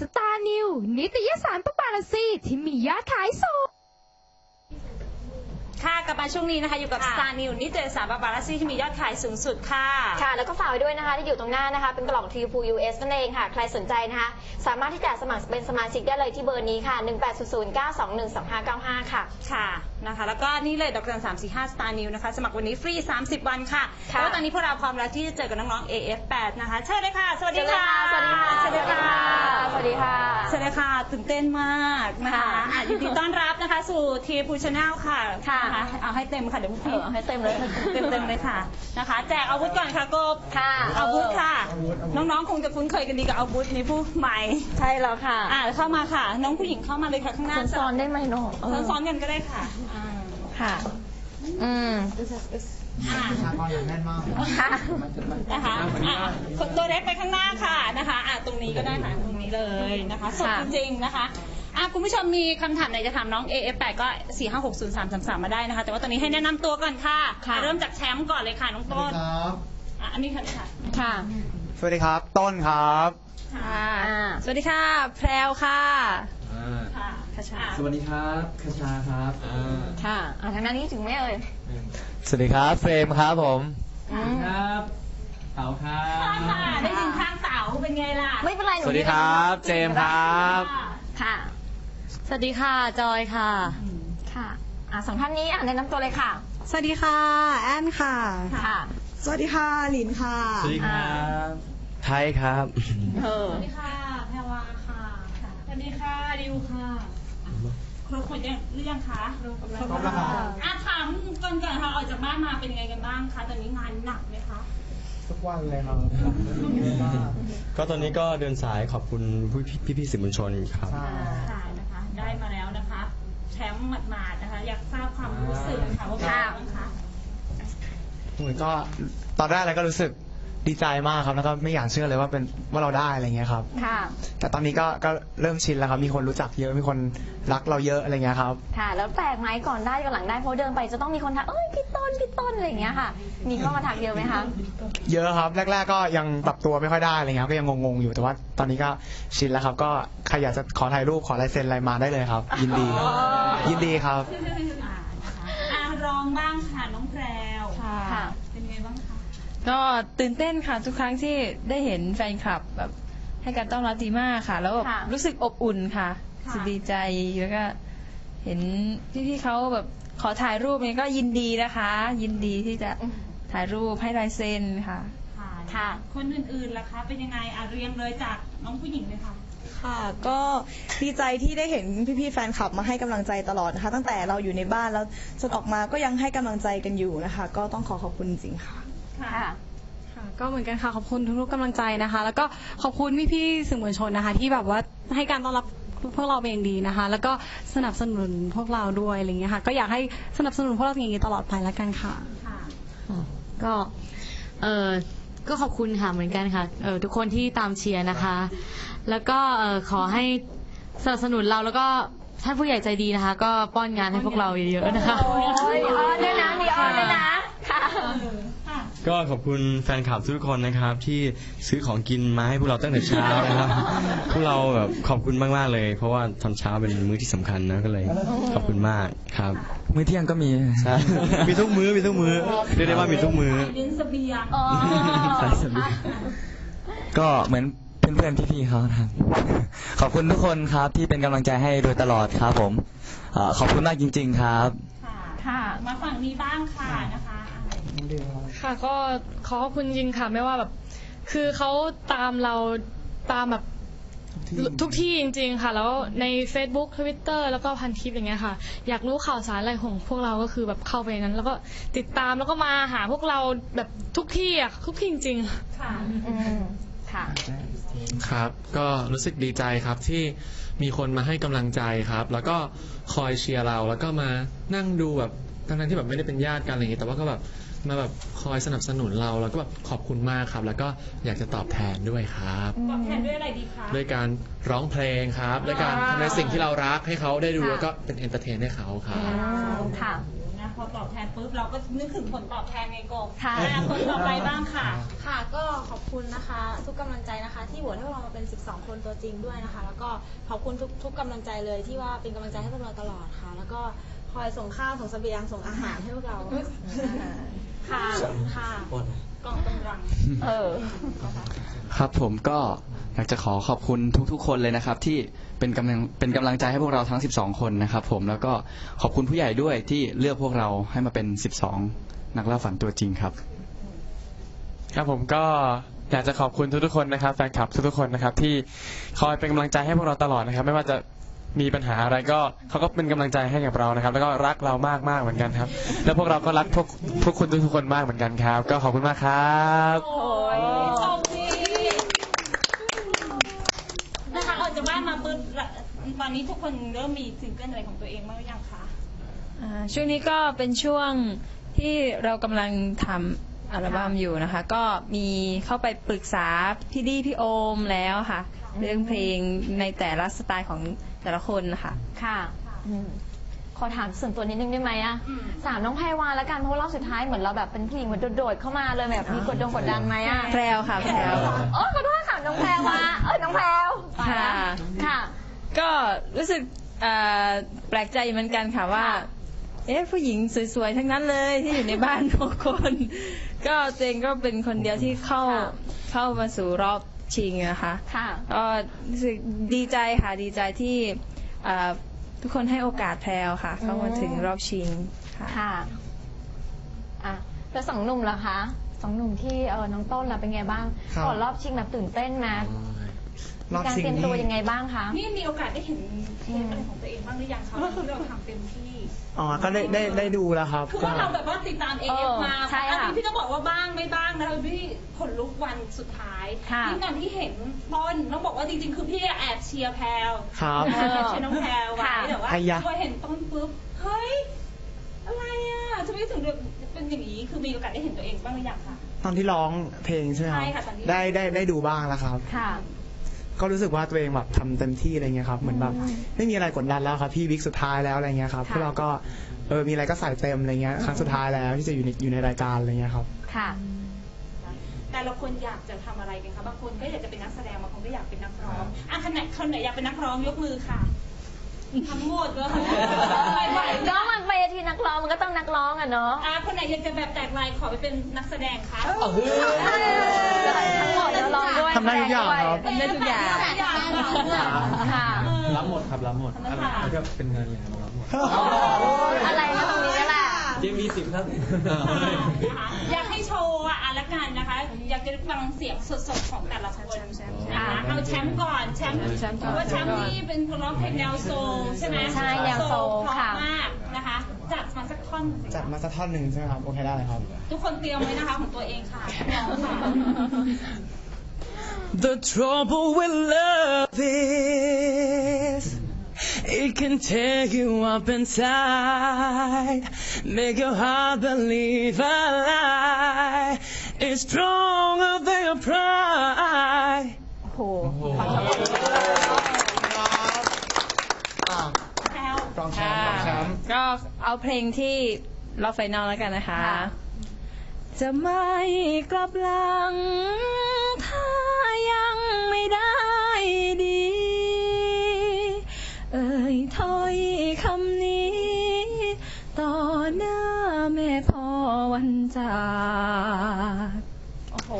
สตาร์นิว นิตยสารปาปารัสซีที่มียอดขายสูง ค่ะกลับมาช่วงนี้นะคะ อยู่กับ ค่ะ Star New นิตยสารบาบารัสซี่ที่มียอดขายสูงสุดค่ะ ค่ะ แล้วก็ฝากไว้ด้วยนะคะที่อยู่ตรงหน้านะคะ เป็นกล่องทีพู US นั่นเองค่ะ ใครสนใจนะคะ สามารถที่จะสมัครเป็นสมาชิกได้เลยที่เบอร์นี้ค่ะ 18009212595 ค่ะ ค่ะนะคะ แล้วก็นี่เลยดอกจันสามสี่ห้า Star New นะคะ สมัครวันนี้ฟรี 30 วันค่ะค่ะ แล้วตอนนี้พวกเราพร้อมแล้วที่จะเจอกับน้องๆ AF8 นะคะเชิญเลยค่ะ สวัสดีค่ะสวัสดีค่ะ สวัสดีค่ะ สวัสดีค่ะ สวัสดีค่ะตื่นเต้นมากนะคะค่ะอะยินดีต้อนรับนะคะ สู่ทีพูชาแนลค่ะค่ะนเอาให้เต็มค่ะเดี๋ยวพี่เออเอาให้เต็มเลยเต็มเต็มๆเลยค่ะนะคะ แจกอาวุธก่อนค่ะกบค่ะอาวุธค่ะ น้องๆคงจะคุ้นเคยกันดีกับอาวุธในผู้ใหม่ใช่แล้วค่ะ อ่าเข้ามาค่ะ น้องผู้หญิงเข้ามาเลยค่ะข้างหน้าซ้อนๆได้ไหมน้องเออซ้อนๆกันก็ได้ค่ะอ่าค่ะ อืมอ่าชากรแน่นมากค่ะนะคะอะคนตัวเล็กไปข้างหน้าค่ะนะคะอะตรงนี้ก็ได้ค่ะตรงนี้เลยนะคะสดค่ะจริงๆนะคะ อะคุณผู้ชมมีคำถามไหนจะถามน้อง AF8 ก็ 4 5 6 0 3 3 3 มาได้นะคะ แต่ว่าตอนนี้ให้แนะนำตัวก่อนค่ะค่ะ เริ่มจากแชมป์ก่อนเลยค่ะน้องสวัสต้นดีครับอะอันนี้ค่ะค่ะค่ะ สวัสดีครับ ต้นครับ ค่ะอ่า สวัสดีค่ะ แพรวค่ะค่ะคชาสวัสดีครับคชาครับอ่าค่ะ อ่าทางด้านนี้ถึงไหม่เอ่ยสวัสดีครับ เฟรมครับผม อืมครับเต๋าครับค่ะได้ยินข้างเต๋าเป็นไงล่ะไม่เป็นไรหนูสวัสดีครับ เจมส์ครับ ค่ะ สวัสดีค่ะ จอยค่ะ ค่ะอ่าสองท่านนี้อ่าแนะนำตัวเลยค่ะ สวัสดีค่ะ แอนค่ะ ค่ะ สวัสดีค่ะหลินค่ะ สวัสดีครับ ไทยครับ เออ สวัสดีค่ะแพรวาค่ะ สวัสดีค่ะ ดิวค่ะครบหมดยังหรือยังคะครบครบแล้วครับอะถามก่อนก่อนค่ะ ออกจากบ้านมาเป็นไงกันบ้างคะ ตอนนี้งานหนักไหมคะ ทุกวันเลยครับ ก็ตอนนี้ก็เดินสายขอบคุณพี่พี่ๆสื่อมวลชนครับ ชมป์หมาดๆนะคะ อยากทราบความรู้สึกค่ะว่าเป็นยังไงบ้างคะ เหมือนก็ตอนแรกเลยก็รู้สึก ดีใจมากครับแล้วก็ไม่อยากเชื่อเลยว่าเป็นว่าเราได้อะไรเงี้ยครับ ค่ะ แต่ตอนนี้ก็ก็เริ่มชินแล้วครับ มีคนรู้จักเยอะมีคนรักเราเยอะอะไรเงี้ยครับ ค่ะ แล้วแปลกไหมก่อนได้กับหลังได้เพราะเดินไปจะต้องมีคนทักเอ้ยพี่ต้นพี่ต้นอะไรอย่างเงี้ยค่ะมีเข้ามาทักเยอะไหมคะเยอะครับแรก ๆ ก็ยังปรับตัวไม่ค่อยได้อะไรเงี้ยครับก็ยังงงๆอยู่แต่ว่าตอนนี้ก็ชินแล้วครับ ก็ใครอยากจะขอถ่ายรูปขอลายเซ็นอะไรมาได้เลยครับ ยินดีอ๋อยินดีครับ อ่านะคะอะรองบ้างค่ะน้องแพรว ค่ะ เป็นไงบ้างคะ ก็ตื่นเต้นค่ะทุกครั้งที่ได้เห็นแฟนคลับแบบให้การต้อนรับดีมากค่ะ แล้วแบบค่ะรู้สึกอบอุ่นค่ะค่ะ รู้สึกดีใจแล้วก็เห็นพี่ๆเขาแบบขอถ่ายรูปนี้ก็ยินดีนะคะ ยินดีที่จะถ่ายรูปให้ลายเซ็นค่ะค่ะ ค่ะ คนอื่นๆล่ะคะ เป็นยังไงอะเรียงเลยจากน้องผู้หญิงเลยค่ะ ค่ะ ก็ดีใจที่ได้เห็นพี่ๆแฟนคลับมาให้กำลังใจตลอดนะคะ ตั้งแต่เราอยู่ในบ้านแล้วจนออกมาก็ยังให้กำลังใจกันอยู่นะคะ ก็ต้องขอขอบคุณจริงๆค่ะ ค่ะค่ะ ค่ะก็เหมือนกันค่ะขอบคุณทุกๆกำลังใจนะคะ แล้วก็ขอบคุณพี่ๆสื่อมวลชนนะคะ ที่แบบว่าให้การต้อนรับพวกเราเป็นอย่างดีนะคะ แล้วก็สนับสนุนพวกเราด้วยอะไรอย่างเงี้ยค่ะ ก็อยากให้สนับสนุนพวกเราอย่างนี้ตลอดไปแล้วกันค่ะ ค่ะ ก็เออก็ขอบคุณค่ะเหมือนกันค่ะเออทุกคนที่ตามเชียร์นะคะ แล้วก็เออขอให้สนับสนุนเราแล้วก็ท่านผู้ใหญ่ใจดีนะคะ ก็ป้อนงานให้พวกเราเยอะๆนะคะโอ้ยออนด้วยนะมีออนด้วยนะค่ะ ก็ขอบคุณแฟนคลับทุกคนนะครับ ที่ซื้อของกินมาให้พวกเราตั้งแต่เช้านะครับพวกเราแบบขอบคุณมากๆเลย เพราะว่าตอนเช้าเป็นมื้อที่สำคัญนะก็เลย ขอบคุณมากครับมื้อเที่ยงก็มีใช่มีทุกมื้อมีทุกมื้อเรียกได้ว่ามีทุกมื้อลิ้นเสบียงอ๋อสายสบียงก็เหมือนเพื่อนๆพี่ๆเขาครับ ขอบคุณทุกคนครับที่เป็นกำลังใจให้โดยตลอดครับผมเอ่อขอบคุณมากจริง ๆ ครับ ค่ะ ค่ะ มาฝั่งนี้บ้างค่ะนะคะ อะค่ะก็ขอขอบคุณจริงค่ะไม่ว่าแบบ คือเขาตามเราตามแบบทุกที่จริง ๆ ค่ะ แล้วใน Facebook Twitter แล้วก็พันทิปอย่างเงี้ยค่ะ อยากรู้ข่าวสารอะไรของพวกเราก็คือแบบเข้าไปในนั้น แล้วก็ติดตามแล้วก็มาหาพวกเราแบบทุกที่อะทุกที่จริง ๆ ค่ะอืมค่ะครับ ก็รู้สึกดีใจครับที่มีคนมาให้กำลังใจครับ แล้วก็คอยเชียร์เราแล้วก็มานั่งดูแบบทั้งๆที่แบบไม่ได้เป็นญาติกันอะไรอย่างงี้แต่ว่าก็แบบ มาแบบคอยสนับสนุนเราแล้วก็แบบขอบคุณมากครับ แล้วก็อยากจะตอบแทนด้วยครับ ตอบแทนด้วยอะไรดีคะ ด้วยการร้องเพลงครับด้วยการทำในสิ่งที่เรารักให้เขาได้ดูค่ะแล้วก็เป็นเอนเตอร์เทนให้เขาครับอืมค่ะนะคะพอตอบแทนปุ๊บเราก็นึกถึงผลตอบแทนไงกบค่ะ อ่คนต่อไปบ้างค่ะ ค่ะก็ขอบคุณนะคะ ทุกกำลังใจนะคะ ที่โหวตให้พวกเรามาเป็น 12 คนตัวจริงด้วยนะคะ แล้วก็ขอบคุณทุกทุกกำลังใจเลยที่ว่าเป็นกำลังใจให้พวกเราตลอดค่ะ แล้วก็ค อยส่งข้าวส่งเสบียงส่งอาหารให้พวกเราค่ะค่ะกล่องกำลังเออครับผมก็อยากจะขอขอบคุณทุกๆ คนเลยนะครับ ที่เป็นกำลังเป็นกำลังใจให้พวกเราทั้ง 12 คนนะครับ ผมแล้วก็ขอบคุณผู้ใหญ่ด้วยที่เลือกพวกเราให้มาเป็น 12 นักล่าฝันตัวจริงครับ ครับผมก็อยากจะขอบคุณทุกๆคนนะครับแฟนคลับทุกๆคนนะครับ ที่คอยเป็นกำลังใจให้พวกเราตลอดนะครับ ไม่ว่าจะ มีปัญหาอะไรก็เขาก็เป็นกำลังใจให้กับเรานะครับ แล้วก็รักเรามากมากๆเหมือนกันครับ แล้วพวกเราก็รักพวกพวกคุณทุกๆคนมากเหมือนกันครับ ก็ขอบคุณมากครับ โอ้ยขอบคุณนะคะออกจากบ้านมาปุ๊บตอนนี้ทุกคนเริ่มมีซิงเกิลอะไรของตัวเองบ้างหรือยังคะ อ่าช่วงนี้ก็เป็นช่วงที่เรากำลังทำอัลบั้มอยู่นะคะ ก็มีเข้าไปปรึกษาพี่ดีพี่โอมแล้วค่ะ เรื่องเพลงในแต่ละสไตล์ของ แต่ละคนนะคะค่ะอืมขอถามส่วนตัวนิดนึงได้ไหมอะสามน้องแพรวาแล้วกันเพราะรอบสุดท้ายเหมือนเราแบบเป็นผู้หญิงเหมือนโดดๆเข้ามาเลยแบบมีกดดงกดดันไหมอะแพรวค่ะแพรวโอ้ขอโทษค่ะน้องแพรวาเอ้ยน้องแพรวค่ะ ค่ะ ก็รู้สึกอ่าแปลกใจเหมือนกันค่ะว่า เอ๊ะผู้หญิงสวยๆทั้งนั้นเลยที่อยู่ในบ้านทุกคน ก็เจงก็เป็นคนเดียวที่เข้าค่ะเข้ามาสู่รอบ ชิงนะคะค่ะก็รู้สึกดีใจค่ะดีใจที่อ่าทุกคนให้โอกาสแพรวค่ะ เข้ามาถึงรอบชิงค่ะค่ะอะแล้วสองหนุ่มล่ะคะสองหนุ่มที่เออน้องต้นล่ะเป็นไงบ้างครับก่อนรอบชิงแบบตื่นเต้นไหม รมีอบการชิงเตรียมนี่ตัวยังไงบ้างคะนี่มีโอกาสได้เห็นเทปอะไรของตัวเองบ้างหรือยังคะที่เราทำเต็มที่ อ๋อก็ได้ได้ได้ดูแล้วครับคือก็ ว่าเราแบบว่าติดตามเอเอฟอมาใช่ค่ะอันนี้พี่ต้องบอกว่าบ้างไม่บ้างนะคะพี่ขนลุกวันสุดท้ายค่ะยิ่งตอนที่เห็นต้นต้องบอกว่าจริงๆ คือพี่แอบเชียร์แพลวครับแอบเชียร์น้องแพลวไว้ค่ะ แต่ว่าไอ้ยะ พอเห็นต้นปุ๊บเฮ้ยอะไรอะทำไมถึงเป็นอย่างนี้คือมีโอกาสได้เห็นตัวเองบ้างหรือยังคะ ตอนที่ร้องเพลงใช่ไหมครับใช่ค่ะตอนที่ ได้ได้ได้ดูบ้างแล้วครับ ค่ะ ก็รู้สึกว่าตัวเองแบบทำเต็มที่อะไรเงี้ยครับเหมือนแบบไม่มีอะไรกดดันแล้วครับพี่วิกสุดท้ายแล้วอะไรเงี้ยครับค่ะพวกเราก็เออมีอะไรก็ใส่เต็มอะไรเงี้ยครั้งสุดท้ายแล้วที่จะอยู่ในอยู่ในรายการอะไรเงี้ยครับ ค่ะ แต่ละคนอยากจะทำอะไรกันคะบางคนก็อยากจะเป็นนักแสดงบางคนก็อยากเป็นนักร้องอะคนไหนคนไหนอยากเป็นนักร้องยกมือค่ะทั้งหมดเลย องนักร้องอะเนาะอะคนไหนอยากจะแบบแตกลายขอไปเป็นนักแสดงคะทั้งหมดแล้วร้องด้วยทำได้ทุกอย่างครับ ทำได้ทุกอย่างค่ะ รับหมดครับรับหมดอะไรก็เป็นเงินเลยครับรับหมดอะไรนะตรงนี้แหละยังมีสิบครับ อยากให้โชว์อะอะละกันนะคะ อยากจะฟังเสียงสดๆของแต่ละคนนะคะเอาแชมป์ก่อนแชมป์เพราะว่าแชมป์นี่เป็นคนร้องเพลงแนวโซลใช่ไหมใช่แนวโซลเพราค่ะ มากนะคะ จัดมาสักท่อนหนึ่งสิ จัดมาสักท่อนหนึ่งใช่ไหมครับ โอเคได้เลยครับ ทุกคนเตรียมไว้นะคะของตัวเองค่ะร้องค่ะ The trouble with love is it can take you up inside, make your heart believe a lie. It's stronger than your pride. โอ้โห แพ องแชมป์รองแชมป์ก็เอาเพลงที่รอบไฟนอลแล้วกันนะคะ ค่ะ จะไม่กลับหลัง ถ้ายังไม่ได้ดี เอ่ยถ้อยคำนี้ ต่อหน้าแม่พ่อวันจากโอ้โห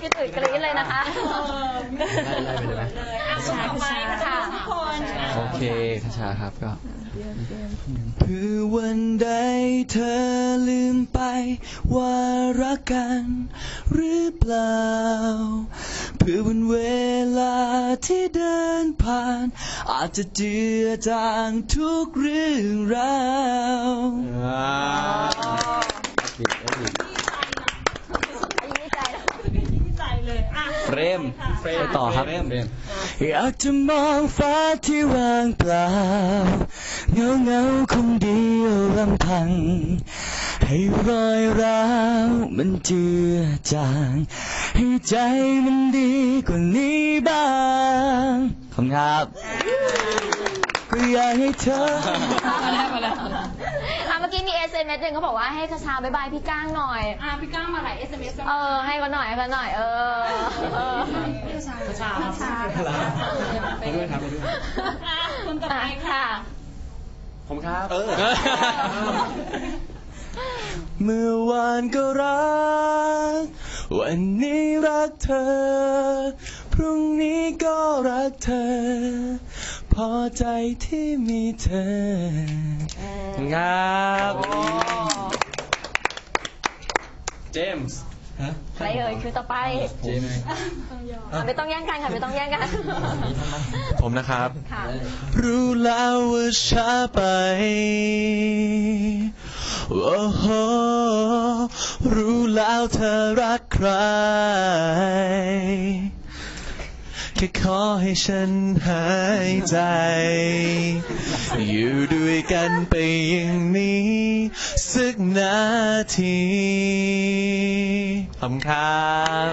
คิดอื่นกรี๊ดเลยนะคะเลยอะคนต่อไปค่ะทุกคนโอ เคทชาครับก็เพื่อวันใดเธอลืมไปว่ารักกันหรือเปล่า เพื่อวันเวลาที่เดินผ่าน อาจจะเจือจางทุกเรื่องราวดีใจเลยอะเฟรมไปต่อครับ อยากจะมองฟ้าที่ว่างเปล่าเงาเงาๆคงเดียวลำพัง ให้รอยร้าวมันเจือจาง ให้ใจมันดีกว่านี้บ้างขอบคุณครับก็อยากให้เธอ กี้มี SMS หนึ่งเขาบอกว่าให้คาชาบายบายพี่ก้างหน่อย อะพี่ก้างมาหลาย SMS เออ ให้เขาหน่อยให้เขาหน่อย เออเออชาชาไปด้วยครับไปด้วยอะคนต่อไปค่ะ ผมครับเออเมื่อวานก็รัก วันนี้รักเธอ พรุ่งนี้ก็รักเธอ พอใจที่มีเธอครับเจมส์ใครเอ่ยคือต่อไปเจมส์อะไม่ต้องแย่งกันค่ะไม่ต้องแย่งกัน ผมนะครับ ค่ะ รู้แล้วว่าช้าไป โอ้โห รู้แล้วเธอรักใครแค่ขอให้ฉันหายใจ อยู่ด้วยกันไปอย่างนี้ สักนาทีขอบคุณครับ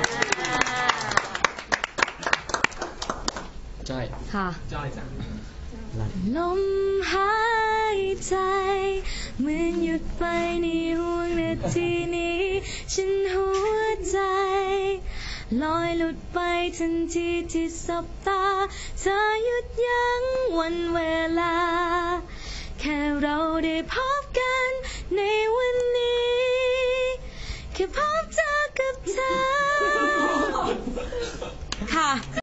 ใช่ค่ะ จ้อยจ้ะลมหายใจ เหมือนหยุดไปในห่วงนาที ลอยหลุดไปทันทีที่สบตา เธอหยุดยั้งวันเวลา แค่เราได้พบกันในวันนี้ แค่พบเจอกับเธอ ค่ะ